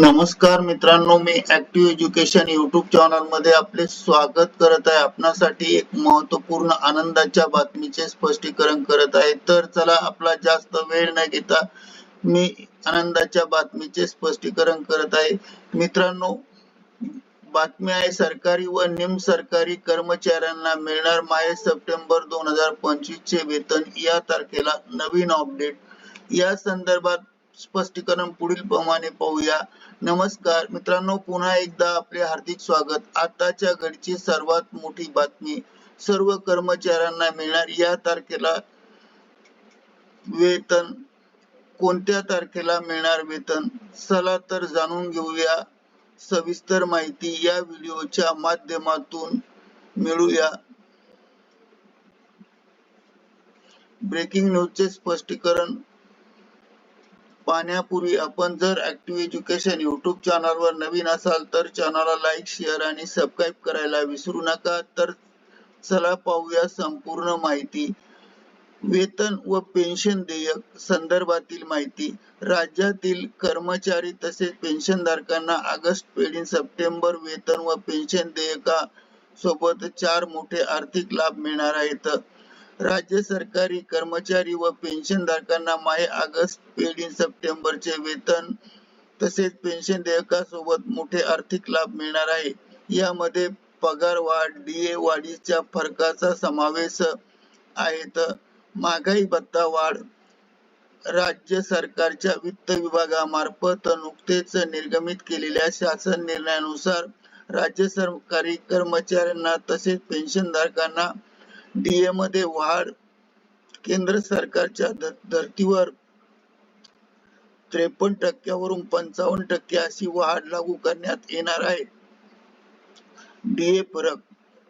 नमस्कार मित्रांनो मी ऍक्टिव्ह एज्युकेशन युट्यूब चॅनलमध्ये आपले स्वागत करत आहे. आपणासाठी एक महत्त्वपूर्ण आनंदाच्या बातमीचे स्पष्टीकरण करत आहे. तर चला आपला जास्त वेळ न घेता मी आनंदाच्या बातमीचे स्पष्टीकरण करत आहे. मित्रांनो बातमी आहे सरकारी व निम सरकारी कर्मचाऱ्यांना मिळणार माहे सप्टेंबर दोन हजार पंचवीस चे वेतन. या तारखेला नवीन अपडेट या संदर्भात स्पष्टीकरण पुढील प्रमाणे पाहूया. नमस्कार. मित्रांनो पुन्हा एकदा आपले हार्दिक स्वागत. आताच्या घडची सर्वात मोठी बातमी सर्व कर्मचाऱ्यांना मिळणार या तारखेला वेतन. कोणत्या तारखेला मिळणार वेतन? चला तर जाणून घेऊया. सविस्तर माहिती या व्हिडिओच्या माध्यमातून मिळूया. ब्रेकिंग न्यूजचे स्पष्टीकरण. पाहण्यापूर्वी आपण जर ऍक्टिव्ह एज्युकेशन युट्यूब चॅनलवर नवीन असाल तर चॅनलला लाईक शेअर आणि सबस्क्राईब करायला विसरू नका. तर चला पाहूया संपूर्ण माहिती. वेतन व पेन्शन देयक संदर्भातील माहिती. राज्यातील कर्मचारी तसेच पेन्शनधारकांना ऑगस्ट पेढी सप्टेंबर वेतन व पेन्शन देयका सोबत चार मोठे आर्थिक लाभ मिळणार आहेत. राज्य सरकारी कर्मचारी व पेन्शनधारकांना माहे ऑगस्ट पेढी सप्टेंबरचे वेतन तसेच पेन्शन देयकासोबत मोठे आर्थिक लाभ मिळणार आहे. यामध्ये पगार वाढ डीए वाढीच्या फरकाचा समावेश आहेत महागाई भत्ता वाढ राज्य सरकारच्या वित्त विभागामार्फत नुकतेच निर्गमित केलेल्या शासन निर्णयानुसार राज्य सरकारी कर्मचाऱ्यांना तसेच पेन्शनधारकांना डीए मध्ये वाढ केंद्र सरकारच्या धर्तीवर त्रेपन्न टक्क्यावरून पंचावन्न टक्के अशी वाढ लागू करण्यात येणार आहे. डीए फरक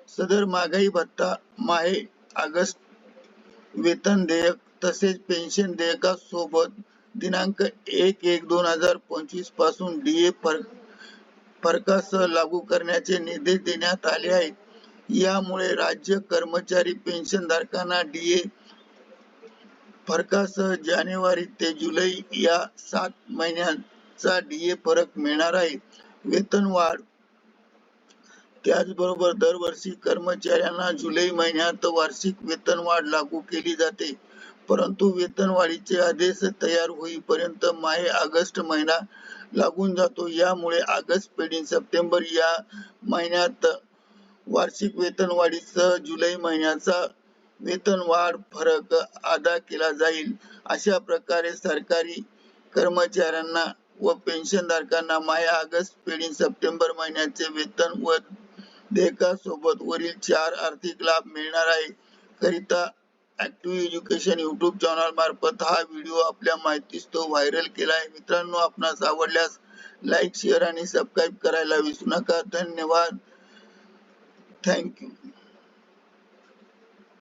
सदर महागाई भत्ता माहे ऑगस्ट वेतन देयक तसेच पेन्शन देयकासोबत दिनांक एक एक दोन हजार पंचवीसपासून डीए फरकासह लागू करण्याचे निर्देश देण्यात आले आहेत. यामुळे राज्य कर्मचारी पेन्शनधारकांना डीए फरकासह जानेवारी ते जुलै या सात महिन्यांचा डीए फरक मिळणार आहे. वेतन वाढ. त्याचबरोबर दरवर्षी कर्मचाऱ्यांना जुलै महिन्यात वार्षिक वेतन वाढ लागू केली जाते. परंतु वेतन वाढीचे आदेश तयार होईपर्यंत माहे ऑगस्ट महिना लागून जातो. यामुळे ऑगस्ट पेढी सप्टेंबर या महिन्यात वार्षिक वेतन वाढीसह जुलै महिन्याचा वेतन वाढ फरक अदा केला जाईल. अशा प्रकारे सरकारी कर्मचाऱ्यांना व पेन्शनधारकांना माय ऑगस्ट पेढी सप्टेंबर महिन्याचे वेतन व देयकासोबत वरील चार आर्थिक लाभ मिळणार आहे. करिता ऍक्टिव्ह एज्युकेशन युट्यूब चॅनल मार्फत हा व्हिडिओ आपल्या माहितीस तो व्हायरल केला आहे मित्रांनो आपणास आवडल्यास लाईक शेअर आणि सबस्क्राईब करायला विसरू नका. धन्यवाद. Thank you.